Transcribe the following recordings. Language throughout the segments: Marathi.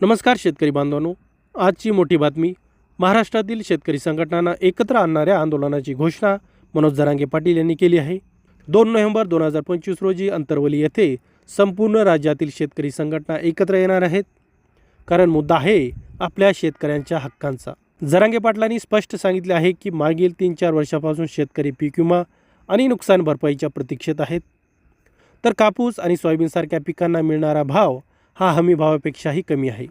नमस्कार शेतकरी बांधवांनो. आजची मोठी बातमी महाराष्ट्रातील शेतकरी संघटनांना एकत्र आणणाऱ्या आंदोलनाची घोषणा मनोज जरांगे पाटील यांनी केली आहे. दोन नोव्हेंबर दोन हजार पंचवीस रोजी अंतरवली येथे संपूर्ण राज्यातील शेतकरी संघटना एकत्र येणार आहेत. कारण मुद्दा आहे आपल्या शेतकऱ्यांच्या हक्कांचा. जरांगे पाटलांनी स्पष्ट सांगितले आहे की मागील तीन चार वर्षापासून शेतकरी पीक विमा आणि नुकसान भरपाईच्या प्रतीक्षेत आहेत. तर कापूस आणि सोयाबीनसारख्या पिकांना मिळणारा भाव हा हमीभावापेक्षाही कमी आहे.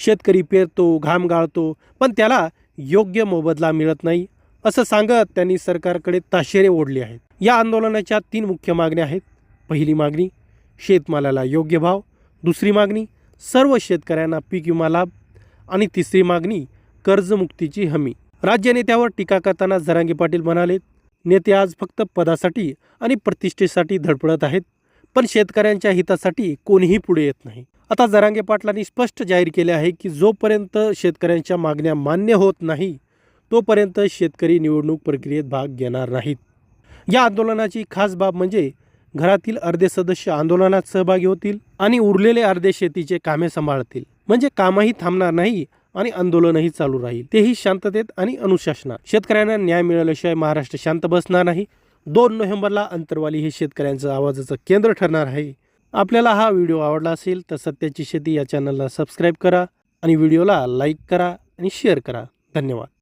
शेतकरी पेरतो घाम गाळतो पण त्याला योग्य मोबदला मिळत नाही असं सांगत त्यांनी सरकारकडे ताशेरे ओढले आहेत. या आंदोलनाच्या तीन मुख्य मागण्या आहेत. पहिली मागणी शेतमालाला योग्य भाव. दुसरी मागणी सर्व शेतकऱ्यांना पीक विमा लाभ. आणि तिसरी मागणी कर्जमुक्तीची हमी. राज्य नेत्यावर टीका करताना जरांगे पाटील म्हणाले नेते आज फक्त पदासाठी आणि प्रतिष्ठेसाठी धडपडत आहेत पण शेतकऱ्यांच्या हितासाठी कोणीही पुढे येत नाही. आता जरांगे पाटलांनी स्पष्ट जाहीर केले आहे की जोपर्यंत शेतकऱ्यांच्या मागण्या मान्य होत नाही तोपर्यंत शेतकरी निवडणूक प्रक्रियेत भाग घेणार नाहीत. या आंदोलनाची खास बाब म्हणजे घरातील अर्धे सदस्य आंदोलनात सहभागी होतील आणि उरलेले अर्धे शेतीचे कामे सांभाळतील. म्हणजे कामही थांबणार नाही आणि आंदोलनही चालू राहील. तेही शांततेत आणि अनुशासनात. शेतकऱ्यांना न्याय मिळाल्याशिवाय महाराष्ट्र शांत बसणार नाही. दोन नोव्हेंबरला अंतरवाली हे शेतकऱ्यांचं आवाजाचं केंद्र ठरणार आहे. आपल्याला हा व्हिडिओ आवडला असेल तर सत्याची शेती या चॅनलला सबस्क्राईब करा आणि व्हिडिओला लाईक करा आणि शेअर करा. धन्यवाद.